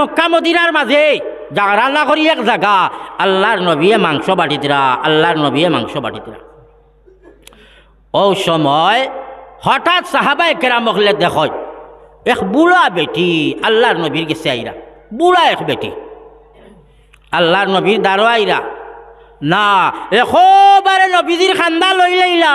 মক্কা মদিনার মাঝে। জাগরাল্লা করি এক জায়গা, আল্লাহর নবীয়ে মাংস বাটি বাটিতরা, আল্লাহর নবীয়ে মাংস বাটিতরা। ও সময় হঠাৎ সাহাবাই কেরাম হলে দেখ, এক বুড়া বেটি আল্লাহর নবীর গেছে আইরা। বুড়া এক বেটি। আল্লাহর নবীর দ্বারো আইরা। না এখবারে নবীজির খান্দা লই লইলা।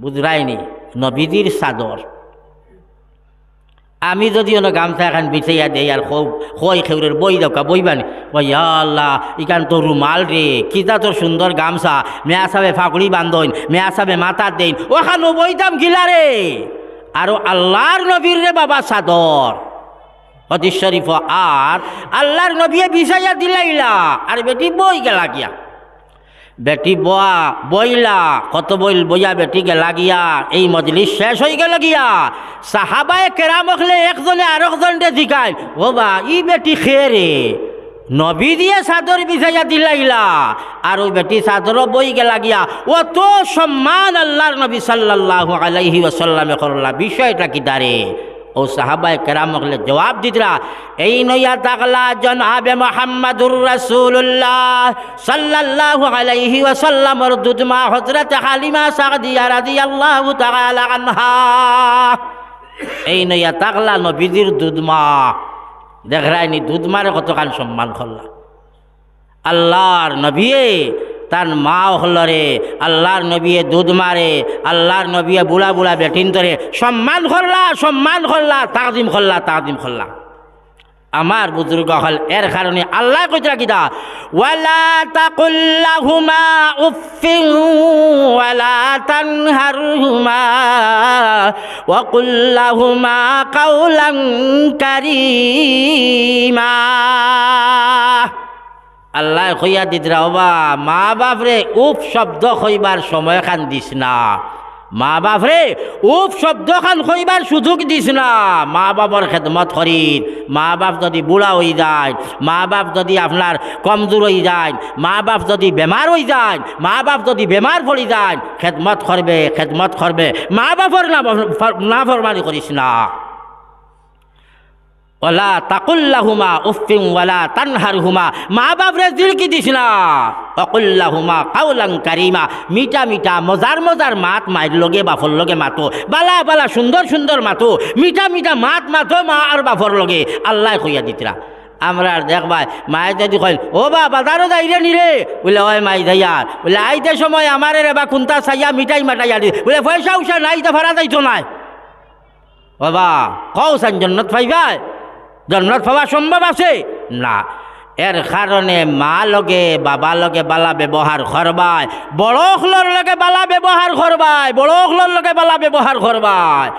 বুঝরাইনি নবীজির সাদর আমি যদি অন্য গামছা এখন বিছাইয়া দেই আর খই খেউরের বই দৌকা বইবানি ওই আল্লাহ ইখান তো রুমাল রে কিতা তোর সুন্দর গামছা। মেয়া সাবে ফাঁকড়ি বান্ধন মেয়া সাবে মাথা দেন ওখানে বইতাম গিলা রে আর আল্লাহর নবীর রে বাবা সাদর হদিস শরীফ আর আল্লাহর নবী বিছাইয়া দিলাইলা। আর বেটি বই গেলা গিয়া। বেটি বয়া, বইলা, কত বইল বইয়া বেটি গেলা গিয়া এই মজলিস শেষ হয়ে গেল গিয়া। সাহাবায় কেরাম হলে একজনে আর একজনকে জিকায় ও বা, ই বেটি খেয়ে নবী দিয়ে চাদর বিছাইয়া দিলাইলা, আর ওই বেটি চাদরও বই গেলা গিয়া ও তো সম্মান আল্লাহর নবী সাল্লাল্লাহু আলাইহি ওয়াসাল্লামে করলা, বিষয়টা কি দাঁড়ে? ও সাহাবায় কেরাম হলে জবাব দিতরা এই নইয়া তাকলা জনাবে মোহাম্মদুর রাসূলুল্লাহ সাল্লাল্লাহু আলাইহি ওয়াসাল্লামর দুধমা হযরত হালিমা সাদিয়া রাদিয়াল্লাহু তাআলা আনহা এই নইয়া তাকলা নবীজির দুধমা দেখরাইনি দুধমারে কতখান সম্মান করলা আল্লাহর নবিয়ে তার মা হলরে আল্লাহর নবিয়ে দুধ মারে, আল্লাহর নবিয়ে বুড়া বুড়া বেটিন ধরে, সম্মান করলা সম্মান করলা তাকদিম করলা তাকদিম করলা আমার বুজুর্গ হল, এর কারণে আল্লাহ কইতরা কিতা ওয়ালা তাকুল্লাহুমা উফিন ওয়ালা তানহারহুমা, ওয়া কুল্লাহুমা কাউলান কারীমা। আল্লাহ কইয়া দিদরা ওবা মা বাপ রে উপ শব্দ কইবার সময় খান দিস না। মা বাপ রে উপ শব্দ খান কইবার সুযোগ দিস না। মা বাবার খেদমত করির মা বাপ যদি বুড়া হয়ে যায়, মা বাপ যদি আপনার কমজোর হয়ে যায়, মা বাপ যদি বেমার হয়ে যায়, মা বাপ যদি বেমার পড়ে যায়, খেদমত করবে খেদমত করবে। মা বাপর না না ফরমানি করিস না। ওলা তাকুল্লাহুমা উফিং ওয়ালা তানহারহুমা। মা বাপরে দিলকি দিস না। অকুল্লাহুমা কাউলাং কারিমা। মিঠা মিঠা মজার মজার মাত মায়ের লগে বাফর লগে মাতো। বালা বালা, সুন্দর সুন্দর মাতো। মিঠা মিঠা মাত মাতো মা আর বাফর লগে। আল্লাহ কইয়া দিতরা আমরা আর দেখবাই মায়ের যদি কইল ও বা বাজারও যাইরে নিরে? বলে, ওই মাই যাইয়ার বলে আইতে সময় আমার রে বা কুন্তা চাইয়া মিঠাই মাটাইয়া দি বলে, পয়সা উষা নাই তো ভাড়া যাইতো নাই। বাবা, কও সান জন্নত পাইবাই জন্নত পাওয়া সম্ভব আছে? না। এর কারণে মা লগে, বাবা লগে বালা ব্যবহার করবায় বড় হলর লগে বালা ব্যবহার করবায় বড় হলর লগে বালা ব্যবহার করবায়